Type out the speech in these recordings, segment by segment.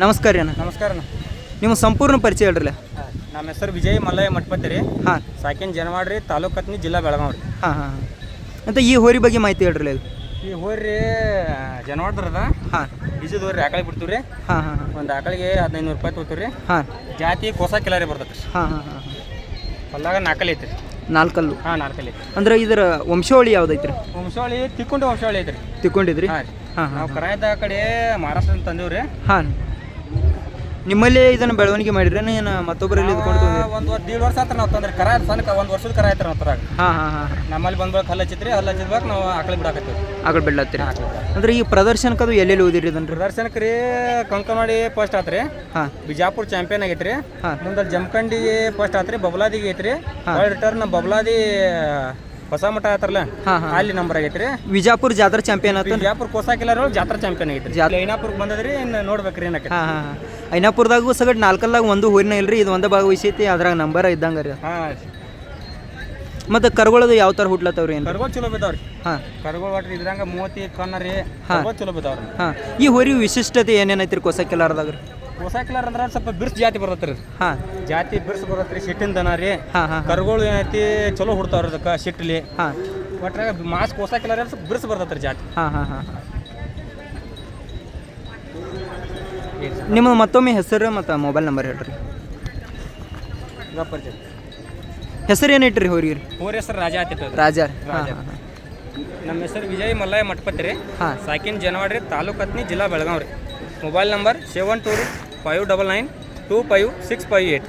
ನಮಸ್ಕಾರ ರೀ ಅಣ್ಣ. ನಮಸ್ಕಾರ ಅಣ್ಣ. ನಿಮ್ಮ ಸಂಪೂರ್ಣ ಪರಿಚಯ ಹೇಳ್ರಲ್ಲ? ನಮ್ಮ ಹೆಸರು ವಿಜಯ್ ಮಲ್ಲಯ್ಯ ಮಠಪತಿ ರೀ. ಹಾಂ. ಸಾಕಿನ ಜನವಾಡ್ರಿ ತಾಲೂಕು ಕತ್ನಿ ಜಿಲ್ಲಾ ಬೆಳಗಾವ್ ರೀ. ಹಾಂ ಹಾಂ ಅಂತ ಈ ಹೋರಿ ಬಗ್ಗೆ ಮಾಹಿತಿ ಹೇಳ್ರಲ್ಲ ಇದು? ಈ ಹೋರಿ ಜನವಾಡ್ರದ ಹಾಂ. ಬೀಜದ ಹೋರಿ ಆಕಳಿ ಬಿಡ್ತೀವಿ ರೀ. ಹಾಂ ಹಾಂ ಹಾಂ. ಒಂದು ಆಕಳಿಗೆ ಹದಿನೈದು ನೂರು ರೂಪಾಯಿ ತೊಗೊತೀವಿ ರೀ. ಹಾಂ. ಜಾತಿ ಕೋಸ ಕಿಲಾರಿ ಬರ್ತದೆ ರೀ ಹಾಂ ಹಾಂ ಹಾಂ. ಹೊಲ್ದಾಗ ನಾಲ್ಕಲ್ಲಿ ಐತ್ರಿ. ನಾಲ್ಕಲ್ಲು? ಹಾಂ ನಾಲ್ಕಲ್ಲಿ ಐತಿ ಅಂದ್ರೆ ಇದರ ವಂಶಾವಳಿ ಯಾವ್ದೈತ್ರಿ? ವಂಶಾವಳಿ ತಿಕ್ಕೊಂಡು ವಂಶಾವಳಿ ಐತ್ರಿ. ತಿಕ್ಕೊಂಡಿದ್ರಿ? ಹಾಂ ರೀ. ಹಾಂ ನಾವು ಹಾಂ. ಕರಾಯದ ಕಡೆ ಮಹಾರಾಷ್ಟ್ರದಿಂದ ತಂದೀವಿ ರೀ ಹಾಂ. ನಿಮ್ಮಲ್ಲೇ ಇದನ್ನ ಬೆಳವಣಿಗೆ ಮಾಡಿದ್ರೆ ಏನು ಮತ್ತೊಬ್ಬರಲ್ಲಿ ಇದ್ಕೊಂಡು ಒಂದು ವರ್ಷ ದೀಡ್ ವರ್ಷ ಆತ್ರ ನಾವು ತಂದ್ರೆ ಕರ ಸಣ್ಣ ಒಂದು ವರ್ಷದ ಕರ ಆಯ್ತಾರ ನಾವು ತರಾಗ ಹಾಂ ಹಾಂ ಹಾಂ ನಮ್ಮಲ್ಲಿ ಬಂದ್ಬೇಕು ಹಲ್ಲ ಹಚ್ಚಿತ್ರಿ ಹಲ್ಲ ಹಚ್ಚಿದ್ಬೇಕು ನಾವು ಆಕಳು ಬಿಡಾಕತ್ತೀವಿ ಆಕಳು ಬಿಡ್ಲತ್ತೀರಿ ಅಂದ್ರೆ ಈ ಪ್ರದರ್ಶನಕ್ಕದು ಎಲ್ಲೆಲ್ಲಿ ಓದಿರಿ ಇದನ್ನ ಪ್ರದರ್ಶನಕ್ಕೆ ರೀ ಕಂಕನವಾಡಿ ಫಸ್ಟ್ ಆತ್ರಿ. ಹಾಂ. ಬಿಜಾಪುರ ಚಾಂಪಿಯನ್ ಆಗೈತ್ರಿ. ಹಾಂ. ಮುಂದೆ ಜಮಖಂಡಿ ಫಸ್ಟ್ ಆತ್ರಿ ಬಬ್ಲಾದಿಗೆ ಐತ್ರಿ. ರಿಟರ್ನ್ ಬಬ್ಲಾದಿ ಹೊಸ ಮಠ ಆತರಲ್ಲ ಹಾಂ ಹಾಂ. ಅಲ್ಲಿ ನಂಬರ್ ಆಗೈತ್ರಿ. ವಿಜಾಪುರ ಜಾತ್ರಾ ಚಾಂಪಿಯನ್ ಆತ ಬಿಜಾಪುರ ಕೋಸಾಕಿಲ್ಲ ಜಾತ್ರಾ ಚಾಂಪಿಯನ್ ಆಗೈತ್ರಿ. ಐನಾಪುರಕ್ಕೆ ಬಂದದ್ರಿ ಇನ್ನು ನೋಡ್ಬೇಕ್ರಿ ಏನಕ್ಕೆ. ಹಾಂ ಹಾ ಹಾಂ. ಐನಾಪುರದಾಗೂ ಸಗಟ್ ನಾಲ್ಕಲ್ಲಾಗ ಒಂದು ಹೋರಿನ ಇಲ್ರಿ ಇದು ಒಂದೇ ಭಾಗವಹಿಸೈತಿ ಅದ್ರಾಗ ನಂಬರ್ ಇದ್ದಂಗ ರೀ. ಹಾಂ. ಮತ್ತು ಕರ್ಗೊಳದು ಯಾವ ಥರ ಹುಟ್ಲತ್ತವ್ರಿ ಏನು ಕರ್ಗೋಲ್ ಚಲೋ ಬಿದ್ದಾವ್ರಿ. ಹಾಂ. ಕರ್ಗೋಲ್ ವಾಟ್ರಿ ಇದ್ರಂಗ ಮೂವತ್ತಿ ಕನ್ನರಿ ಹಾ. ಕರ್ಗೋಲ್ ಚಲೋ ಬಿದ್ದಾವ್ರಿ. ಹಾಂ. ಈ ಹೋರಿ ವಿಶಿಷ್ಟತೆ ಏನೇನೈತ್ರಿ ಕೊಸಕ್ಕೆಲ್ಲಾರ್ದಾಗ ರೀ? ಕೋಸಾಕಿಲಾರ ಅಂದ್ರೆ ಸ್ವಲ್ಪ ಬಿರ್ಸ್ ಜಾತಿ ಬರ್ತೈತ್ರಿ ಹಾಂ. ಜಾತಿ ಬಿರ್ಸ್ ಬರತ್ರಿ ಸಿಟ್ಟಿನ ದನ ರೀ. ಹಾಂ ಹಾಂ ಕರುಗಳು ಏನೈತಿ ಚಲೋ ಹುಡ್ತಾವ್ರಿ ಅದಕ್ಕೆ ಸಿಟ್ಲಿ ಹಾಂ. ಒಟ್ರಾಗ ಮಾಸ್ ಕೋಸಾಕಿಲಾರ ಸ್ವಲ್ಪ ಬಿರ್ಸ್ ಬರ್ತತ್ರಿ ಜಾತಿ. ಹಾಂ ಹಾಂ ಹಾಂ. ನಿಮ್ಮ ಮತ್ತೊಮ್ಮೆ ಹೆಸರು ಮತ್ತು ಮೊಬೈಲ್ ನಂಬರ್ ಹೇಳ್ರಿ. ಹೆಸರು ಏನು ಇಟ್ರಿ ಹೋರಿ ರೀ ಊರ ಹೆಸರು ರಾಜ ಆತಿತ್ತು ರಾಜಾ. ರೀ ಹಾಂ ನಮ್ಮ ಹೆಸರು ವಿಜಯ್ ಮಲ್ಲಯ್ಯ ಮಠಪತಿ ರೀ. ಹಾಂ. ಸಾಕಿನ ಜನವಾಡ್ರಿ ತಾಲೂಕು ಹತ್ನಿ ಜಿಲ್ಲಾ ಬೆಳಗಾವಿ ರೀ. Mobile number seven two three five double nine two five six five eight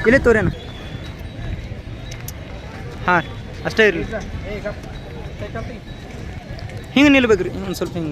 ಇಲ್ಲೇ ತೋರೇನ ಹಾಂ ಅಷ್ಟೇ ಇರಲಿ. ಹಿಂಗೆ ನಿಲ್ಬೇಕು ರೀ ಒಂದು ಸ್ವಲ್ಪ ಹಿಂಗೆ.